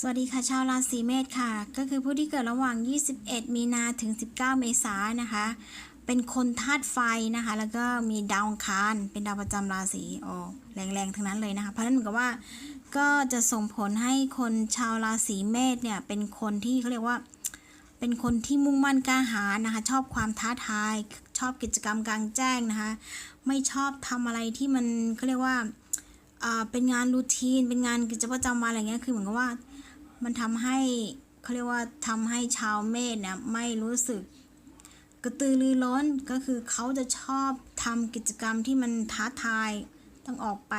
สวัสดีค่ะชาวราศีเมษค่ะ ก็คือผู้ที่เกิดระหว่าง 21 มีนาถึง 19 เมษายนนะคะ เป็นคนธาตุไฟนะคะ แล้วก็มีดาวอังคารเป็นดาวประจำราศีโอแรงๆทั้งนั้นเลยนะคะ เพราะนั้นเหมือนกับว่าก็จะส่งผลให้คนชาวราศีเมษเนี่ยเป็นคนที่เขาเรียกว่าเป็นคนที่มุ่งมั่นกล้าหาญนะคะ ชอบความท้าทาย ชอบกิจกรรมกลางแจ้งนะคะ ไม่ชอบทำอะไรที่มันเขาเรียกว่าอ่าเป็นงานรูทีน เป็นงานกิจวัตรประจำวันอะไรเงี้ยคือเหมือนกับว่า มันทำให้เขาเรียกว่าทำให้ชาวเมษเนี่ยไม่รู้สึกกระตือรือร้นก็คือเขาจะชอบทำกิจกรรมที่มันท้าทายต้องออกไป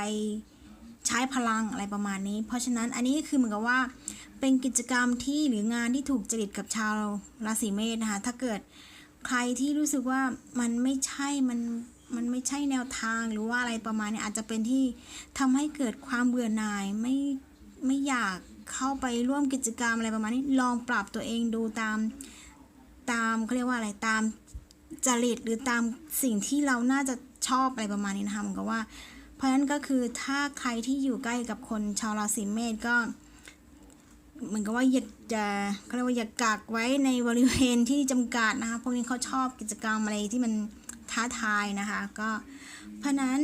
ใช้พลังอะไรประมาณนี้ เพราะฉะนั้นอันนี้คือเหมือนกับว่าเป็นกิจกรรมที่หรืองานที่ถูกจริตกับชาวราศีเมษนะคะถ้าเกิดใครที่รู้สึกว่ามันไม่ใช่มันมันไม่ใช่แนวทางหรือว่าอะไรประมาณนี้อาจจะเป็นที่ทำให้เกิดความเบื่อหน่ายไม่ไม่อยาก เข้าไปร่วมกิจกรรมอะไรประมาณนี้ ลองปรับตัวเองดูตามตามเขาเรียกว่าอะไรตามจริตหรือตามสิ่งที่เราน่าจะชอบอะไรประมาณนี้นะคะเหมือนกับว่า เพราะฉะนั้นก็คือถ้าใครที่อยู่ใกล้กับคนชาวราศีเมษก็เหมือนกับว่าอย่าจะเขาเรียกว่าอย่ากักไว้ในบริเวณที่จำกัดนะคะพวกนี้เขาชอบกิจกรรมอะไรที่มันท้าทายนะคะ ก็เพราะนั้น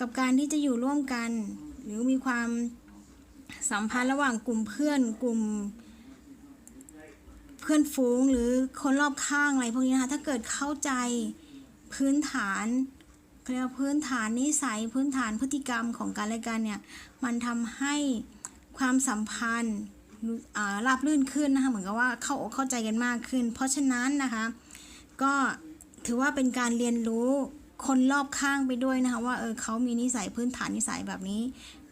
กับการที่จะอยู่ร่วมกัน หรือมีความ สัมพันธ์ระหว่างกลุ่มเพื่อนกลุ่ม เพื่อนฝูงหรือคนรอบข้างอะไรพวกนี้นะคะถ้าเกิดเข้าใจพื้นฐานเรียกว่าพื้นฐานนิสัยพื้นฐานพฤติกรรมของการและกันเนี่ยมันทำให้ความสัมพันธ์รู้อ่าราบรื่นขึ้นนะคะเหมือนกับว่าเข้าอกเข้าใจกันมากขึ้น เพราะฉะนั้นนะคะก็ถือว่าเป็นการเรียนรู้คนรอบข้างไปด้วยนะคะว่าเออเขามีนิสัยพื้นฐานนิสัยแบบนี้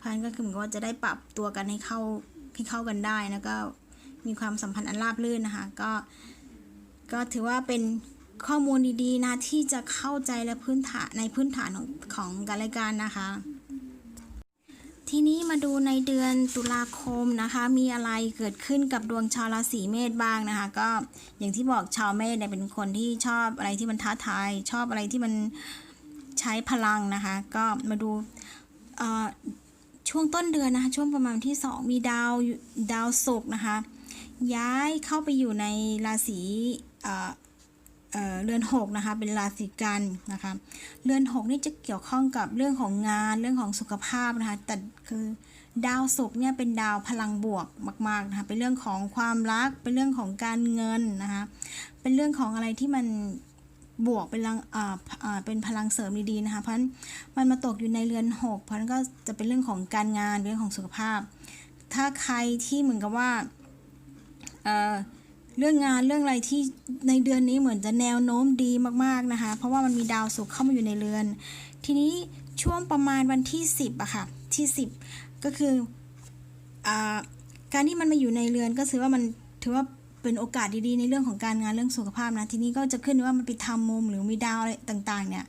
พราะฉะนั้นก็คือเหมือนกับว่าจะได้ปรับตัวกันให้เข้าให้เข้ากันได้แล้วก็มีความสัมพันธ์อันราบรื่นนะคะก็ก็ถือว่าเป็นข้อมูลดีๆนะที่จะเข้าใจและพื้นฐานในพื้นฐานของของการรายการนะคะ ทีนี้มาดูในเดือนตุลาคมนะคะ มีอะไรเกิดขึ้นกับดวงชาวราศีเมษบ้างนะคะ ก็อย่างที่บอกชาวเมษเนี่ยเป็นคนที่ชอบอะไรที่มันท้าทายชอบอะไรที่มันใช้พลังนะคะ ก็มาดูอ่อ ช่วงต้นเดือนนะคะ ช่วงประมาณที่ 2 มีดาวดาวศุกร์นะคะ ย้ายเข้าไปอยู่ในราศีเออเอ่อเรือนหกนะคะเป็นราศีกันนะคะเรือนหกนี่จะเกี่ยวข้องกับเรื่องของงานเรื่องของสุขภาพนะคะแต่คือดาวศุกร์เนี่ยเป็นดาวพลังบวกมากๆนะคะเป็นเรื่องของความรักเป็นเรื่องของการเงินนะคะเป็นเรื่องของอะไรที่มัน บวกเป็นพลังอ่าอ่าเป็นพลังเสริมดีๆนะคะ เพราะฉะนั้นมันมาตกอยู่ในเรือนหกเพราะนั้นก็จะเป็นเรื่องของการงานเรื่องของสุขภาพ ถ้าใครที่เหมือนกับว่าเอ่อเรื่องงานเรื่องอะไรที่ในเดือนนี้เหมือนจะแนวโน้มดีมากๆนะคะ เพราะว่ามันมีดาวศุกร์เข้ามาอยู่ในเรือน ทีนี้ช่วงประมาณวันที่ 10อะค่ะที่ 10 ก็คืออการที่มันมาอยู่ในเรือนก็ถือว่ามันถือว่า เป็นโอกาสดีๆ ในเรื่องของการงานเรื่องสุขภาพนะทีนี้ก็จะขึ้นว่ามันไปทำมุมหรือมีดาวอะไรต่างๆ เนี่ย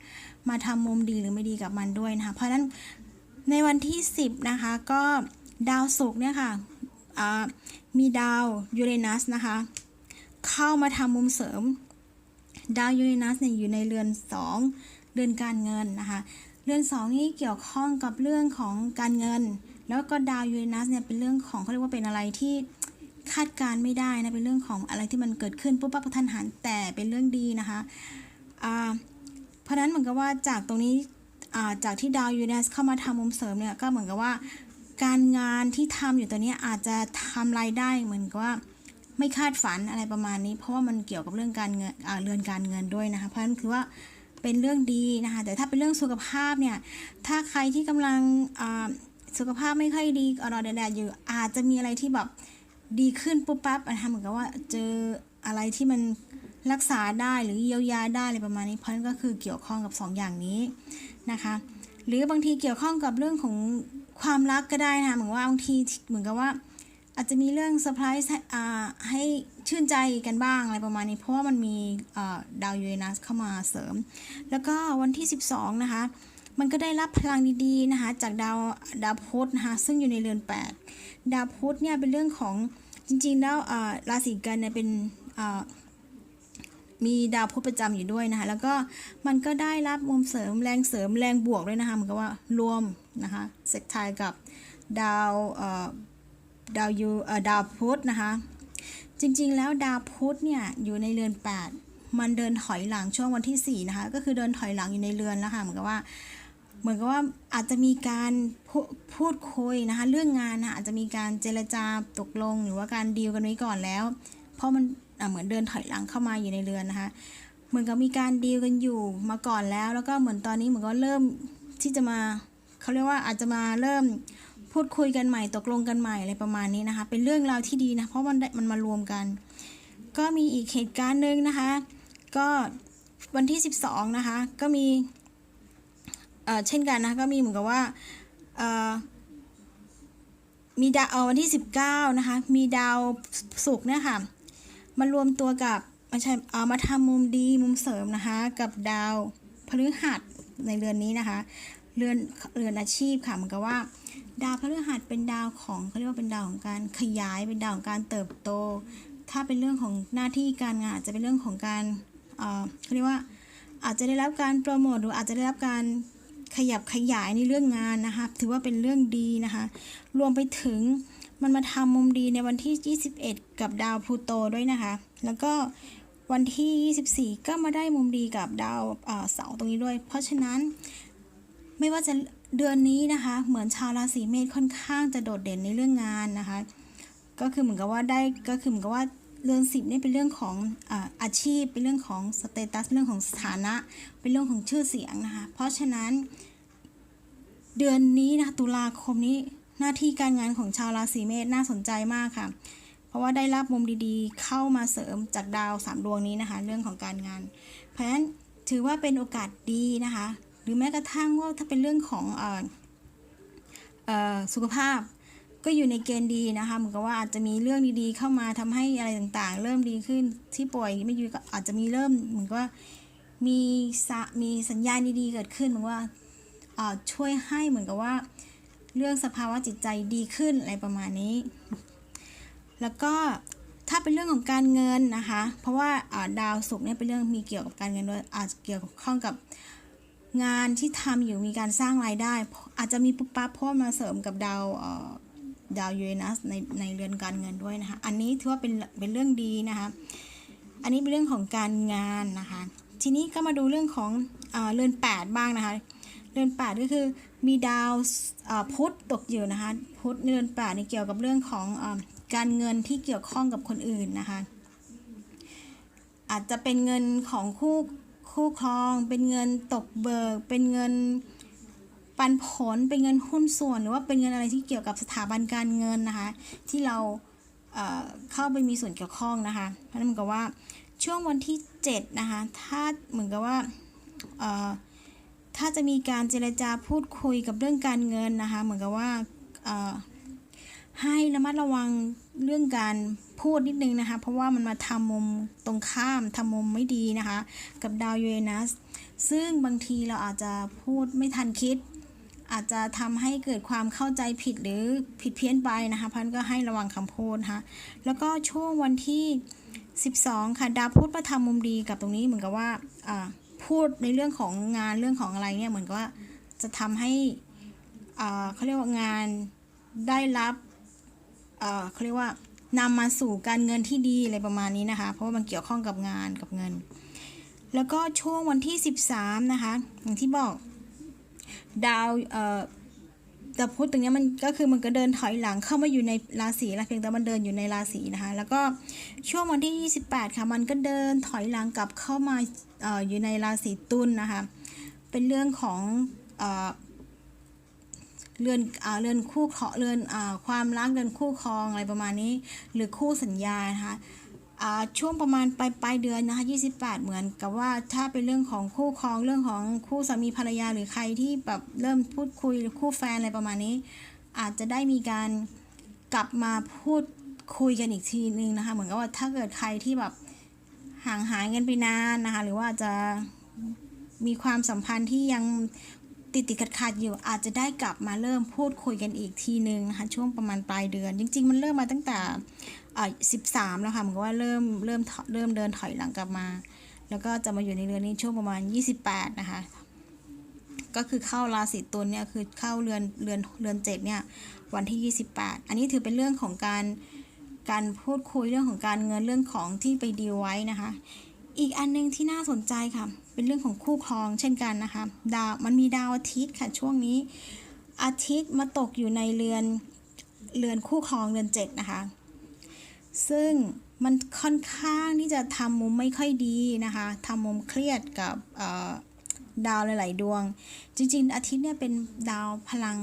มาทำมุมดีหรือไม่ดีกับมันด้วยนะคะเพราะฉะนั้นในวันที่ 10 นะคะ ก็ดาวศุกร์เนี่ยค่ะมีดาวยูเรนัสนะคะ เข้ามาทำมุมเสริม ดาวยูเรนัสเนี่ยอยู่ในเรือน 2 เรือนการเงินนะคะ เรือน 2 นี่เกี่ยวข้องกับเรื่องของการเงิน แล้วก็ดาวยูเรนัสเนี่ยเป็นเรื่องของเขาเรียกว่าเป็นอะไรที่ คาดการ์ไม่ได้นะเป็นเรื่องของอะไรที่มันเกิดขึ้นปุ๊บปั๊บกระทันหันแต่เป็นเรื่องดีนะคะเพราะนั้นเหมือนกับว่าจากตรงนี้จากที่ดาวยูเนสเข้ามาทำมุมเสริมเนี่ยก็เหมือนกับว่าการงานที่ทำอยู่ตัวนี้อาจจะทำรายได้เหมือนกับว่าไม่คาดฝันอะไรประมาณนี้ เพราะว่ามันเกี่ยวกับเรื่องการเงินเรือนการเงินด้วยนะคะ เพราะนั้นคือว่าเป็นเรื่องดีนะคะ แต่ถ้าเป็นเรื่องสุขภาพเนี่ย ถ้าใครที่กำลังสุขภาพไม่ค่อยดีอรอแดดอยู่อาจจะมีอะไรที่แบบ ดีขึ้นปุ๊บปั๊บนะคะเหมือนกับว่าเจออะไรที่มันรักษาได้หรือเยียวยาได้อะไรประมาณนี้เพราะนั้นก็คือเกี่ยวข้องกับสองอย่างนี้นะคะ หรือบางทีเกี่ยวข้องกับเรื่องของความรักก็ได้นะเหมือนว่าบางทีเหมือนกับว่า อาจจะมีเรื่องเซอร์ไพรส์ให้ชื่นใจกันบ้างอะไรประมาณนี้ เพราะว่ามันมีดาวยูเรนัสเข้ามาเสริม แล้วก็วันที่ 12 นะคะ มันก็ได้รับพลังดีๆนะคะจากดาวดาวพุธนะคะซึ่งอยู่ในเรือน 8 ดาวพุธเนี่ยเป็นเรื่องของ จริงๆแล้วราศีกันเนี่ยเป็นมีดาวพุธประจำอยู่ด้วยนะคะแล้วก็มันก็ได้รับมุมเสริมแรงเสริมแรงบวกด้วยนะคะเหมือนกับว่ารวมนะคะเซกไทายกับดาวดาวยูดาวพุธนะคะ จริงๆแล้วดาวพุธเนี่ยอยู่ในเรือน 8 มันเดินถอยหลังช่วงวันที่4นะคะก็คือเดินถอยหลังอยู่ในเรือนแล้วค่ะเหมือนกับว่า เหมือนกับว่าอาจจะมีการพูพูดคุยนะคะเรื่องงานนะอาจจะมีการเจรจาตกลง หรือว่าการดีลกันไว้ก่อนแล้ว เพราะมันเหมือนเดินถอยหลังเข้ามาอยู่ในเรือนนะคะเหมือนกับมีการดีลกันอยู่มาก่อนแล้ว แล้วก็เหมือนตอนนี้เหมือนก็เริ่มที่จะมาเขาเรียกว่าอาจจะมาเริ่มพูดคุยกันใหม่ตกลงกันใหม่อะไรประมาณนี้นะคะ เป็นเรื่องราวที่ดีนะเพราะมันมันมารวมกัน ก็มีอีกเหตุการณ์หนึ่งนะคะ ก็วันที่ 12 นะคะ ก็มี เช่นกันนะคะก็มีเหมือนกับว่ามีดาววันที่ 19 นะคะ มีดาวศุกร์เนี่ยค่ะมารวมตัวกับไม่ใช่เอามาทำมุมดีมุมเสริมนะคะ กับดาวพฤหัสในเรือนนี้นะคะเรือนเรือนอาชีพค่ะเหมือนกับว่า ดาวพฤหัสเป็นดาวของเขาเรียกว่าเป็นดาวของการขยายเป็นดาวของการเติบโต ถ้าเป็นเรื่องของหน้าที่การงานอาจจะเป็นเรื่องของการเอ่อเขาเรียกว่าอาจจะได้รับการโปรโมทหรืออาจจะได้รับการ ขยับขยายในเรื่องงานนะคะถือว่าเป็นเรื่องดีนะคะรวมไปถึงมันมาทำมุมดีในวันที่ 21 กับดาวพลูโตด้วยนะคะ แล้วก็วันที่ 24 ก็มาได้มุมดีกับดาวเสาร์ตรงนี้ด้วย เพราะฉะนั้นไม่ว่าจะเดือนนี้นะคะ เหมือนชาวราศีเมษค่อนข้างจะโดดเด่นในเรื่องงานนะคะ ก็คือเหมือนกับว่าได้ก็คือเหมือนกับว่า เรือนสิบนี่เป็นเรื่องของอาชีพ เป็นเรื่องของสเตตัสเรื่องของสถานะ เป็นเรื่องของชื่อเสียงนะคะ เพราะฉะนั้น เดือนนี้นะตุลาคมนี้หน้าที่การงานของชาวราศีเมษน่าสนใจมากค่ะ เพราะว่าได้รับมุมดีๆ เข้ามาเสริมจากดาวสามดวงนี้นะคะ เรื่องของการงาน เพราะฉะนั้นถือว่าเป็นโอกาสดีนะคะ หรือแม้กระทั่งว่าถ้าเป็นเรื่องของอออสุขภาพ ก็อยู่ในเกณฑ์ดีนะคะเหมือนกับว่าอาจจะมีเรื่องดีๆ เข้ามาทำให้อะไรต่างๆ เริ่มดีขึ้นที่ป่วยไม่อยู่ก็อาจจะมีเริ่มเหมือนกับว่ามีสะมีสัญญาณดีๆ เกิดขึ้นเหมือนว่าช่วยให้เหมือนกับว่า เรื่องสภาวะจิตใจดีขึ้นอะไรประมาณนี้ แล้วก็ถ้าเป็นเรื่องของการเงินนะคะ เพราะว่าดาวศุกร์เนี่ยเป็นเรื่องมีเกี่ยวกับการเงินด้วยอาจจะเกี่ยวข้องกับงานที่ทำอยู่มีการสร้างรายได้ อาจจะมีปุ๊บปั๊บเพราะว่ามาเสริมกับดาวเดาวยูเรนัสในในเรือนการเงินด้วยนะคะ อันนี้ถือว่าเป็นเป็นเรื่องดีนะคะ อันนี้เป็นเรื่องของการงานนะคะ ทีนี้ก็มาดูเรื่องของเอเรือน 8 บ้างนะคะ เรือน 8 ก็คือมีดาวพุธตกอยู่นะคะ พุธเรือน8นี่เกี่ยวกับเรื่องของอการเงินที่เกี่ยวข้องกับคนอื่นนะคะ อาจจะเป็นเงินของคู่คู่ครอง เป็นเงินตกเบิก เป็นเงิน ปันผลเป็นเงินหุ้นส่วน หรือว่าเป็นเงินอะไรที่เกี่ยวกับสถาบันการเงินนะคะ ที่เราเเข้าไปมีส่วนเกี่ยวข้องนะคะเพราะนั้นเหมือนกับว่าช่วงวันที่7นะคะถ้าเหมือนกับว่าถ้าจะมีการเจรจาพูดคุยกับเรื่องการเงินนะคะ เหมือนกับว่าให้ระมัดระวังเรื่องการพูดนิดนึงนะคะ เพราะว่ามันมาทำมุมตรงข้ามทำมุมไม่ดีนะคะ กับดาวยูเรนัสซึ่งบางทีเราอาจจะพูดไม่ทันคิด อาจจะทำให้เกิดความเข้าใจผิดหรือผิดเพี้ยนไปนะคะพันก็ให้ระวังคำพูดนะคะแล้วก็ช่วงวันที่ 12 ค่ะดาวพุธประทำมุมดีกับตรงนี้เหมือนกับว่าพูดในเรื่องของงานเรื่องของอะไรเนี่ยเหมือนกับว่าจะทำให้เขาเรียกว่างานได้รับเอ่อเขาเรียกว่านำมาสู่การเงินที่ดีอะไรประมาณนี้นะคะ เพราะว่ามันเกี่ยวข้องกับงานกับเงิน แล้วก็ช่วงวันที่ 13 นะคะ อย่างที่บอก ดาวเอ่อดาวพุธตรงนี้มันก็คือมันก็เดินถอยหลังเข้ามาอยู่ในราศีล้วเพียงแต่มันเดินอยู่ในราศีนะคะ แล้วก็ช่วงวันที่ 28 ค่ะมันก็เดินถอยหลังกลับเข้ามาเอ่ออยู่ในราศีตุลนะคะ เป็นเรื่องของเอ่อเรือนอ่าเรือนคู่เคราะห์เรือนอ่าความรักเรือนคู่ครองอะไรประมาณนี้ หรือคู่สัญญานะคะอ่า ช่วงประมาณปลายปลายเดือนนะคะ28 เหมือนกับว่าถ้าเป็นเรื่องของคู่ครองเรื่องของคู่สามีภรรยาหรือใครที่แบบเริ่มพูดคุยหรือคู่แฟนอะไรประมาณนี้ อาจจะได้มีการกลับมาพูดคุยกันอีกทีนึงนะคะ เหมือนกับว่าถ้าเกิดใครที่แบบห่างหายกันไปนานนะคะ หรือว่าจะมีความสัมพันธ์ที่ยังติดติดขัดขัดๆอยู่อาจจะได้กลับมาเริ่มพูดคุยกันอีกทีนึงนะคะช่วงประมาณปลายเดือน จริง ๆ มันเริ่มมาตั้งแต่ อ่าสิบสามแล้วค่ะเหมือนกับว่าเริ่มเริ่มเริ่มเดินถอยหลังกลับมา แล้วก็จะมาอยู่ในเรือนนี้ช่วงประมาณ 28 นะคะ ก็คือเข้าราศีตุลเนี่ยคือเข้าเรือนเรือนเรือนเจ็ดเนี่ยวันที่ 28 อันนี้ถือเป็นเรื่องของการการพูดคุยเรื่องของการเงินเรื่องของที่ไปดีไว้นะคะ อีกอันหนึงที่น่าสนใจค่ะ เป็นเรื่องของคู่ครองเช่นกันนะคะ ดาวมันมีดาวอาทิตย์ค่ะช่วงนี้ อาทิตย์มาตกอยู่ในเรือนเรือนคู่ครองเรือนเจ็ดนะคะ ซึ่งมันค่อนข้างที่จะทำมุมไม่ค่อยดีนะคะทำมุมเครียดกับดาวหลาย ๆ ดวง จริง ๆ อาทิตย์เนี่ยเป็นดาวพลัง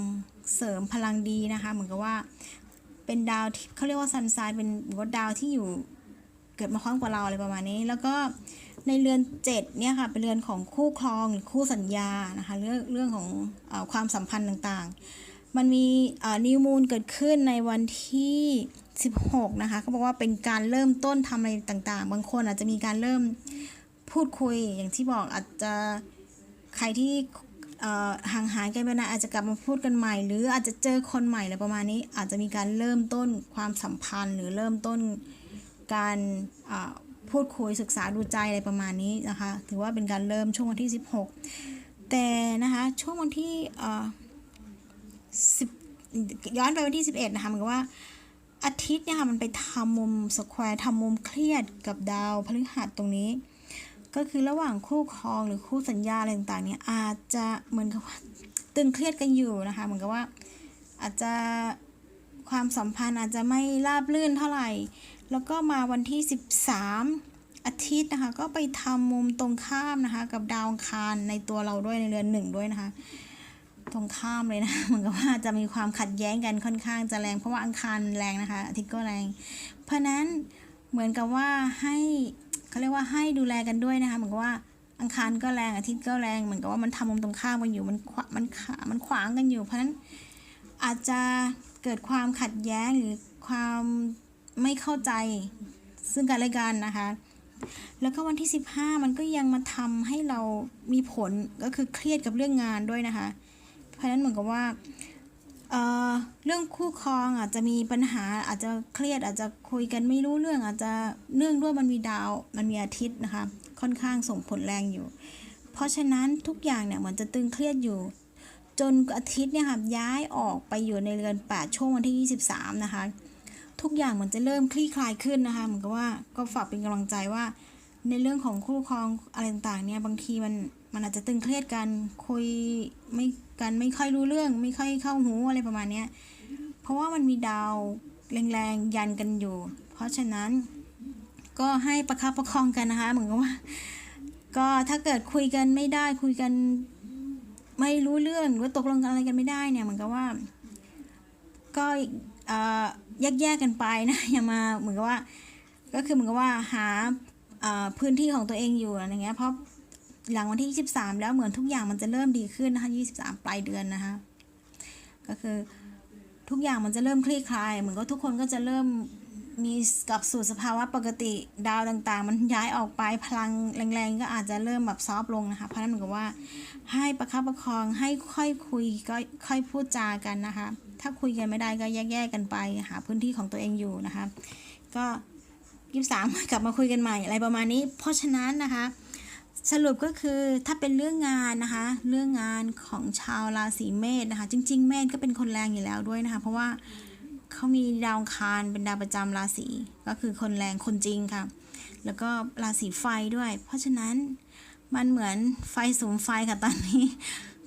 เสริมพลังดีนะคะ เหมือนกับว่าเป็นดาวที่เขาเรียกว่าซันไซเป็นเหมือนกับดาวที่อยู่เกิดมาพร้อมกับเราอะไรประมาณนี้ แล้วก็ในเรือนเจ็ดเนี่ยค่ะเป็นเรือนของคู่ครองหรือคู่สัญญานะคะเรื่องเรื่องของอความสัมพันธ์ต่างๆ มันมีนิวมูลเกิดขึ้นในวันที่ 16 นะคะเขาบอกว่าเป็นการเริ่มต้นทำอะไรต่างๆ บางคนอาจจะมีการเริ่มพูดคุยอย่างที่บอกอาจจะใครที่ห่างหายกันไปนานอาจจะกลับมาพูดกันใหม่ หรืออาจจะเจอคนใหม่อะไรประมาณนี้ อาจจะมีการเริ่มต้นความสัมพันธ์ หรือเริ่มต้นการพูดคุยศึกษาดูใจอะไรประมาณนี้นะคะ ถือว่าเป็นการเริ่มช่วงวันที่ 16 แต่นะคะช่วงวันที่ สิบย้อนไปวันที่ 11 นะคะเหมือนกับว่าอาทิตย์เนี่ยค่ะมันไปทำมุมสแควร์ทำมุมเครียดกับดาวพฤหัสตรงนี้ ก็คือระหว่างคู่ครองหรือคู่สัญญาอะไรต่างๆเนี่ยอาจจะเหมือนกับว่าตึงเครียดกันอยู่นะคะเหมือนกับว่าอาจจะความสัมพันธ์อาจจะไม่ราบรื่นเท่าไหร่ แล้วก็มาวันที่ 13 อาทิตย์นะคะ ก็ไปทำมุมตรงข้ามนะคะ กับดาวอังคารในตัวเราด้วยในเรือนหนึ่งด้วยนะคะ ตรงข้ามเลยนะเหมือนกับว่าจะมีความขัดแย้งกันค่อนข้างจะแรงเพราะว่าอังคารแรงนะคะอาทิตย์ก็แรง เพราะนั้นเหมือนกับว่าให้เขาเรียกว่าให้ดูแลกันด้วยนะคะเหมือนกับว่าอังคารก็แรงอาทิตย์ก็แรงเหมือนกับว่ามันทำมุมตรงข้ามกันอยู่มันขวามันขามันขวางกันอยู่ เพราะฉะนั้นอาจจะเกิดความขัดแย้งหรือความไม่เข้าใจซึ่งกันและกันนะคะ แล้วก็วันที่ 15 มันก็ยังมาทำให้เรามีผลก็คือเครียดกับเรื่องงานด้วยนะคะ เพราะนั้นเหมือนกับว่าเอ่อเรื่องคู่ครองอาจจะมีปัญหาอาจจะเครียดอาจจะคุยกันไม่รู้เรื่องอาจจะเนื่องด้วยมันมีดาวมันมีอาทิตย์นะคะ ค่อนข้างส่งผลแรงอยู่ เพราะฉะนั้นทุกอย่างเนี่ยเหมือนจะตึงเครียดอยู่ จนอาทิตย์เนี่ยค่ะย้ายออกไปอยู่ในเรือน8ช่วงวันที่ 23 นะคะ ทุกอย่างเหมือนจะเริ่มคลี่คลายขึ้นนะคะเหมือนกับว่าก็ฝากเป็นกำลังใจว่า ในเรื่องของคู่ครองอะไรต่างๆเนี่ยบางทีมันมันอาจจะตึงเครียดกันคุยไม่ กันไม่ค่อยรู้เรื่องไม่ค่อยเข้าหูอะไรประมาณเนี้ยเพราะว่ามันมีดาวแรงๆยันกันอยู่ เพราะฉะนั้นก็ให้ประคับประคองกันนะคะ เหมือนกับว่า ก็ถ้าเกิดคุยกันไม่ได้คุยกันไม่รู้เรื่องหรือตกลงกันอะไรกันไม่ได้เนี่ยเหมือนกับว่า ก็อ่อแยกแยกกันไปนะอย่ามาเหมือนกับว่า ก็คือเหมือนกับว่าหาอ่อพื้นที่ของตัวเองอยู่อะไรเงี้ยเพราะ หลังวันที่ 23 แล้วเหมือนทุกอย่างมันจะเริ่มดีขึ้นนะคะ 23 ปลายเดือนนะคะ ก็คือทุกอย่างมันจะเริ่มคลี่คลาย เหมือนกับทุกคนก็จะเริ่มมีกลับสู่สภาวะปกติดาวต่างๆ มันย้ายออกไปพลังแรงๆ ก็อาจจะเริ่มแบบซอฟลงนะคะ เพราะฉะนั้นเหมือนกับว่าให้ประคับประคองให้ค่อยคุยก็ค่อยพูดจากันนะคะ ถ้าคุยกันไม่ได้ก็แยกๆกันไปหาพื้นที่ของตัวเองอยู่นะคะ ก็ยี่สามกลับมาคุยกันใหม่อะไรประมาณนี้ เพราะฉะนั้นนะคะ สรุปก็คือถ้าเป็นเรื่องงานนะคะ เรื่องงานของชาวราศีเมษนะคะ จริง ๆ เมษก็เป็นคนแรงอยู่แล้วด้วยนะคะ เพราะว่าเขามีดาวคารเป็นดาวประจำราศีก็คือคนแรงคนจริงค่ะ แล้วก็ราศีไฟด้วย เพราะฉะนั้นมันเหมือนไฟสูงไฟค่ะตอนนี้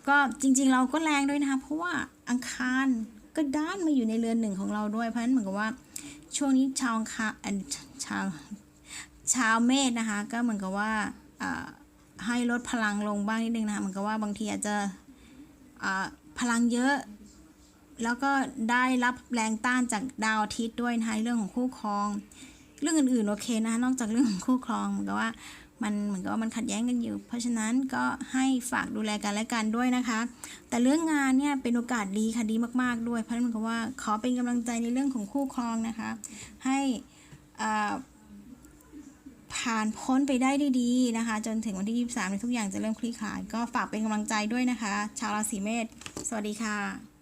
ก็จริง ๆ เราก็แรงด้วยนะคะ เพราะว่าอังคารก็ด้านมาอยู่ในเรือนหนึ่งของเราด้วยเพราะฉะนั้นเหมือนกับว่าช่วงนี้ชาวอังคารชาวชาวเมษนะคะ ก็เหมือนกับว่า ให้ลดพลังลงบ้างนิดนึงนะคะเหมือนกับว่าบางทีอาจจะพลังเยอะ แล้วก็ได้รับแรงต้านจากดาวอาทิตย์ด้วยนะคะเรื่องของคู่ครอง เรื่องอื่นๆโอเคนะคะนอกจากเรื่องของคู่ครองเหมือนกับว่ามันเหมือนกับว่ามันขัดแย้งกันอยู่ เพราะฉะนั้นก็ให้ฝากดูแลกันและกันด้วยนะคะ แต่เรื่องงานเนี่ยเป็นโอกาสดีค่ะดีมากๆด้วย เพราะฉะนั้นเหมือนกับว่าขอเป็นกำลังใจในเรื่องของคู่ครองนะคะ ให้อ่า ผ่านพ้นไปได้ด้วยดีนะคะ จนถึงวันที่ 23ในทุกอย่างจะเริ่มคลี่คลาย ก็ฝากเป็นกำลังใจด้วยนะคะ ชาวราศีเมษสวัสดีค่ะ